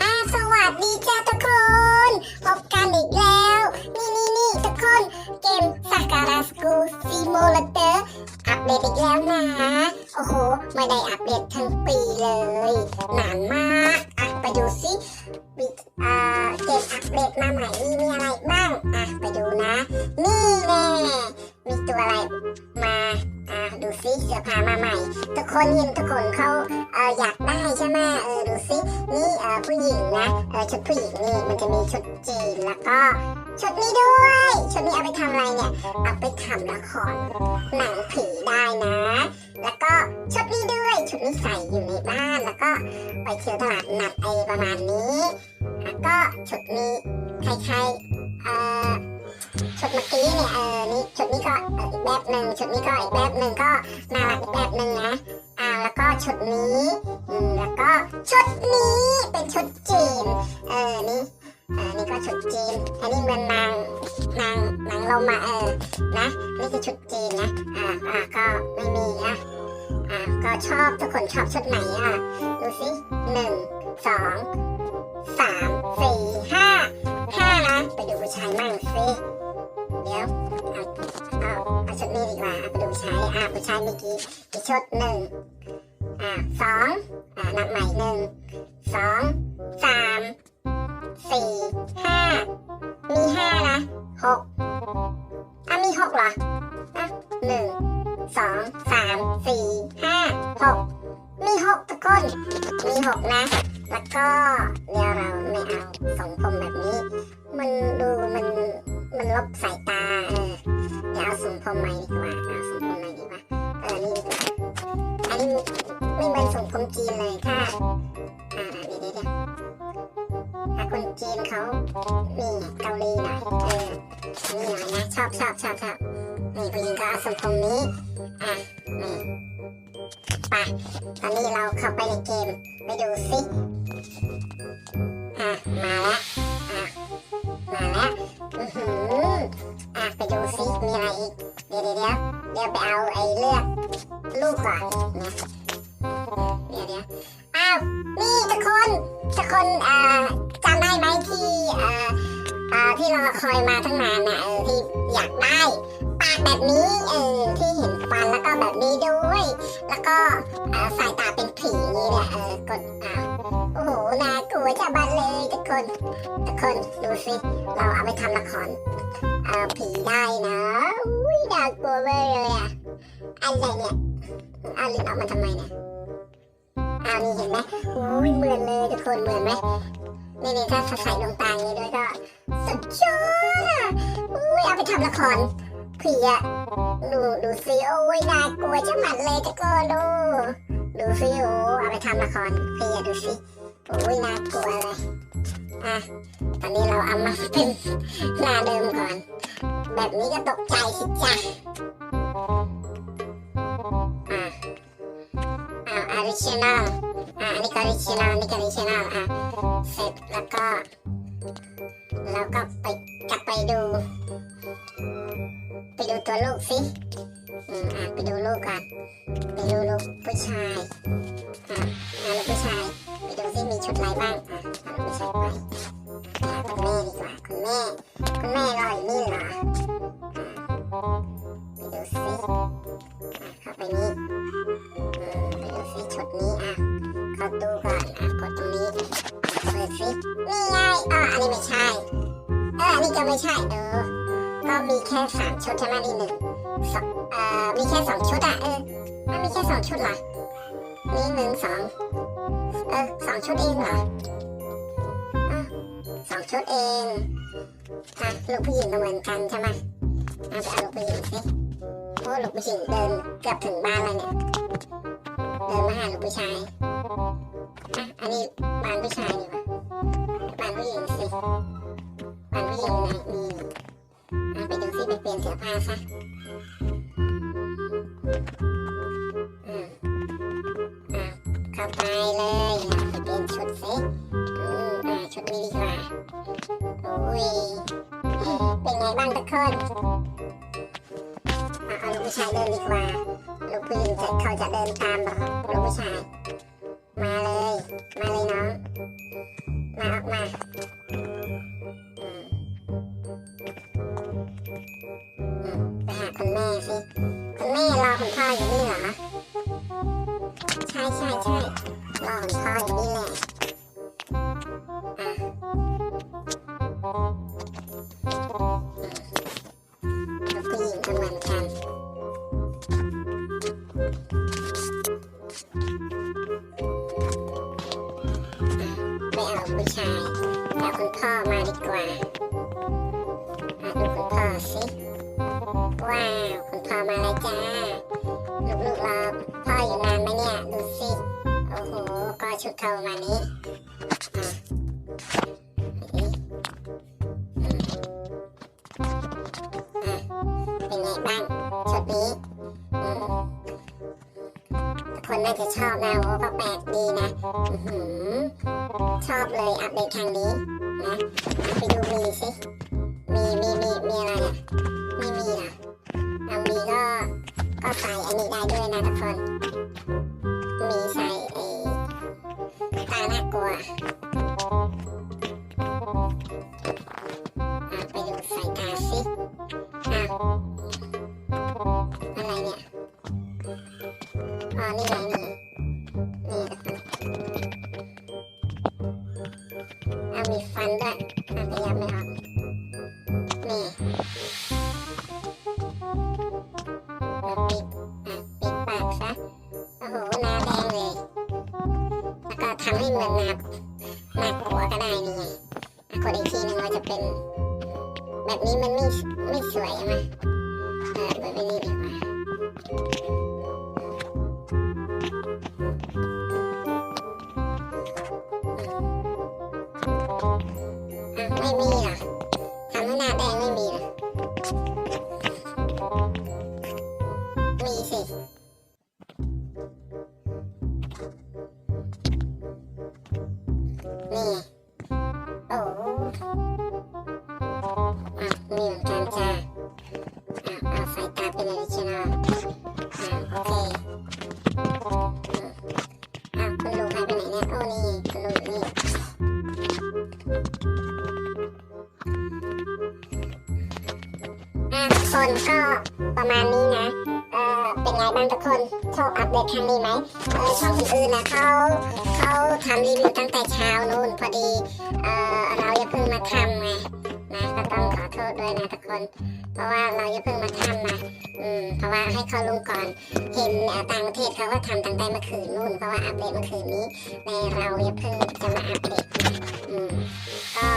อาสวัสดีจ้าทุกคน พบกันอีกแล้ว นี่นี่นี่ทุกคน เกมสักการะสกูซีโมเลเตอร์อัปเดตอีกแล้วนะ โอ้โห ไม่ได้อัปเดตทั้งปีเลย นานมากอะไปดูสิวิอ่าเกมอัปเดตมาใหม่นี่มีอะไรบ้างอะไปดูนะ นี่แน่มีตัวอะไรมาอะดูสิเสื้อผ้ามาใหม่ ทุกคนเห็นทุก หญิงนะเออชุดผู้หญิงนี่มันจะมีชุดจีนแล้วก็ชุดนี้ด้วย ชุดนี้เอาไปทำอะไรเนี่ย เอาไปทำละครหนังผีได้นะ แล้วก็ชุดนี้ด้วย ชุดนี้ใส่อยู่ในบ้านแล้วก็ไปเที่ยวตลาดนัดไอประมาณนี้ แล้วก็ชุดนี้ใคล้ายๆเออชุดเมื่อกี้เนี่ยเออนี่ชุดนี้ก็อีกแบบหนึ่งชุดนี้ก็อีกแบบหนึ่งก็น่ารักอีกแบบหนึ่งนะ แล้วก็ชุดนี้แล้วก็ชุดนี้เป็นชุดจีน เออนี่ออนี่ก็ชุดจีน อันนี้เหมือนนางนางนางลมอะเออ นะ นี่คือชุดจีนนะ อ่าอ่าก็ไม่มีนะอ่าก็ชอบทุกคนชอบชุดไหนอะ ดูสิหนึ่งสองสามสี่ห้าห้านะ ไปดูผู้ชายมั่งสิ เดี๋ยว เอา เอาเอาชุดนี้ดีกว่าเอาไปดูผู้ชาย อ่าผู้ชายเมื่อกี้กี่ชุดหนึ่ง สองอ่านับใหม่หนึ่งสองสามสี่ห้ามีห้านะหกอะมีหกเหรออะหนึ่งสองสามสี่ห้าหกมีหกตะก้นมีหกนะ แล้วก็ อยนะชอบชอบชอบชอบนี่ผู้หญิงก็เอาทรงผมนี้ อะ นี่ไปตอนนี้เราเข้าไปในเกม ไปดูสิ อะ มาแล้ว อะ มาแล้ว อือหืออะ ไปดูสิ มีอะไรอีก เดี๋ยวเดี๋ยวเดี๋ยวเดี๋ยวไปเอาไอ้เลือกลูกก่อนนะเดี๋ยวเดี๋ยวอ้าว นี่ทุกคน ทุกคน อ่าจำได้ไหมที่ อ่า อ่าที่รอคอยมาตั้งนานนะเออที่อยากได้ ปากแบบนี้เออที่เห็นฟันแล้วก็แบบนี้ด้วย แล้วก็อ่าสายตาเป็นผีนี่แหละเออกดอ้าวโอ้โหน่ากลัวจะบันเลยทุกคนทุกคนดูสิเราเอาไปทำละครเออผีได้นะอุ้ยน่ากลัวเลยอะอะไรเนี่ยเอาลิ้นออกมาทำไมเนี่ยอ้าวนี่เห็นไหมอุ้ยเหมือนเลยทุกคนเหมือนไหม นี่นี่ถ้าใส่ดวงตาอย่างนี้ด้วยก็สุดยอดอะอุ้ยเอาไปทำละครผีอะดูดูสิโอ้ยน่ากลัวจะหมัดเลยทุกคนดู ดูสิโอ้เอาไปทำละครผีอะดูสิโอ้ยน่ากลัวเลยอะตอนนี้เราเอามาเป็นหน้าเดิมก่อน แบบนี้ก็ตกใจสิจ้ะอะเอาออริจินอล อ่าอันนี้ก็ออริจินอลนี่ก็ออริจินอลอะเสร็จแล้วก็เราก็ไปกลับไปดู ไปดูตัวลูกสิอืมอะไปดูลูกก่อนไปดูลูกผู้ชายอะลูกผู้ชายไปดูสิมีชุดอะไรบ้างอะเอาลูกผู้ชายไปคุณแม่ดีกว่าคุณแม่คุณแม่รออยู่นี่เหรออะไปดูสิอะเข้าไปนี่ เข้าตู้ก่อนอะกดตรงนี้เปิดสินี่ไงอ่าอันนี้ไม่ใช่เอออันนี้ก็ไม่ใช่เออก็มีแค่สามชุดใช่ไหมนี่หนึ่งสองเอ่อมีแค่สองชุดอะเออมันมีแค่สองชุดเหรอนี่หนึ่งสองเออสองชุดเองเหรอสองชุดเองอะลูกผู้หญิงก็เหมือนกันใช่ไหมอะไปเอาลูกผู้หญิงสิโอ้ลูกผู้หญิงเดินเกือบถึงบ้านแล้วเนี่ย เดินมาหาลูกผู้ชาย อะอันนี้บ้านผู้ชายดีกว่าบ้านผู้หญิงสิบ้านผู้หญิงนะนี่อะไปดูสิไปเปลี่ยนเสื้อผ้าซะอืมอะเข้าไปเลยอะไปเปลี่ยนชุดสิอืมอะชุดนี้ดีกว่าโอุ้ยเป็นไงบ้างทุกคนอะเอาลูกผู้ชายเดินดีกว่าลูกผู้หญิงจะเขาจะเดินตามเหรอลูกผู้ชาย คุณพ่อมาดีกว่ามาดูคุณพ่อสิ ว้าว คุณพ่อมาแล้วจ้า ลูกๆรอพ่ออยู่นานไหมเนี่ย ดูสิ โอ้โห ก็ชุดเข้ามานี้อะนี่อืมอะเป็นไงบ้างชุดนี้คนน่าจะชอบนะโอ้ก็แปลกดีนะชอบเลยอัปเดตทางนี้ นะไปดูมีสิมีมีมีมีอะไรอะไม่มีเหรอเรามีก็ก็ใส่อันนี้ได้ด้วยนะทุกคน Oh. นี่ไงโอ้อะมีเหมือนกันจ้าอะเอาสายตาเป็นออริจินอลอะโอเคอืมอะคุณลุงหายไปไหนเนี่ยโอ้นี่คุณลุงอยู่นี่อะทุกคนก็ประมาณนี้นะ เออเป็นไงบ้างทุกคน ชอบอัปเดตครั้งนี้ไหมเออช่องอื่นๆนะเขาเขาทำรีวิวตั้งแต่เช้านู่นพอดีเออเราอย่าเพิ่งมาทำไงนะก็ต้องขอโทษด้วยนะทุกคน เพราะว่าเราอย่าเพิ่งมาทำนะอืมเพราะว่าให้เขาลงก่อนเห็นต่างประเทศเขาก็ทำตั้งแต่เมื่อคืนนู่นเพราะว่าอัปเดตเมื่อคืนนี้ในเราอย่าเพิ่งจะมาอัปเดตนะอืมก็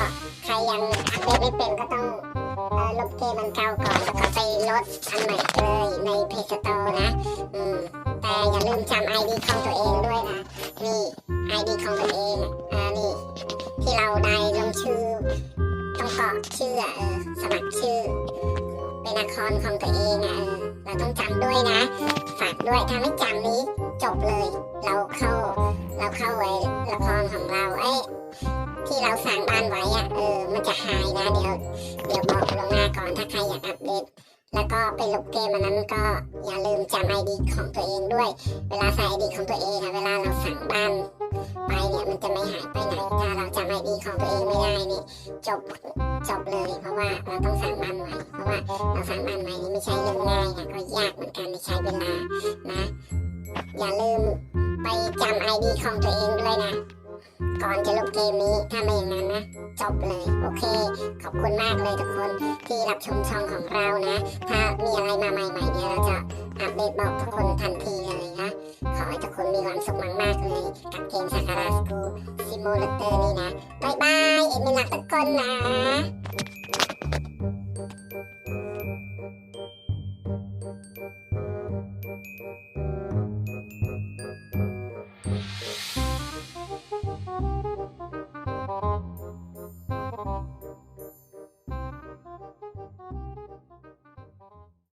ใครยังอัปเดตไม่เป็นก็ต้องลบเกมมันเก่าก่อนแล้วก็ไปลดอันใหม่เลยในเพจสโตร์นะ อืม อย่าลืมจำ ID ของตัวเองด้วยนะ นี่ ID ของตัวเองอ่านี่ ที่เราได้ลงชื่อ ต้องกรอกชื่อเออสมัครชื่อ เป็นอาคอนของตัวเองอะเออเราต้องจำด้วยนะ ฝากด้วยถ้าไม่จำนี้จบเลย เราเข้า เราเข้าไว้ละครของเราเอ้ที่เราสั่งบ้านไว้อะเออมันจะหายนะเดี๋ยวเดี๋ยวบอกลงหน้าก่อนถ้าใครอยากอัปเดต แล้วก็ไปลบเกมอันนั้นก็อย่าลืมจำไอดีของตัวเองด้วย เวลาใส่ไอดีของตัวเองอะเวลาเราสั่งบ้านไปเนี่ยมันจะไม่หายไปไหนถ้าเราจำไอดีของตัวเองไม่ได้นี่จบจบเลย เพราะว่าเราต้องสั่งบ้านไว้เพราะว่าเราสั่งบ้านไว้นี่ไม่ใช่เรื่องง่ายนะก็ยากเหมือนกันไม่ใช้เวลานะ อย่าลืมไปจำไอดีของตัวเองด้วยนะ ก่อนจะลบเกมนี้ถ้าไม่อย่างนั้นนะ จบเลย โอเค ขอบคุณมากเลยทุกคนที่รับชมช่องของเรานะ ถ้ามีอะไรมาใหม่ๆเนี่ยเราจะอัปเดตบอกทุกคนทันทีเลยนะ ขอให้ทุกคนมีความสุขมากๆเลยกับเกมซาการาสกูซิมูเลเตอร์นี่นะบายบายเอ็มเป็นหลักทุกคนนะ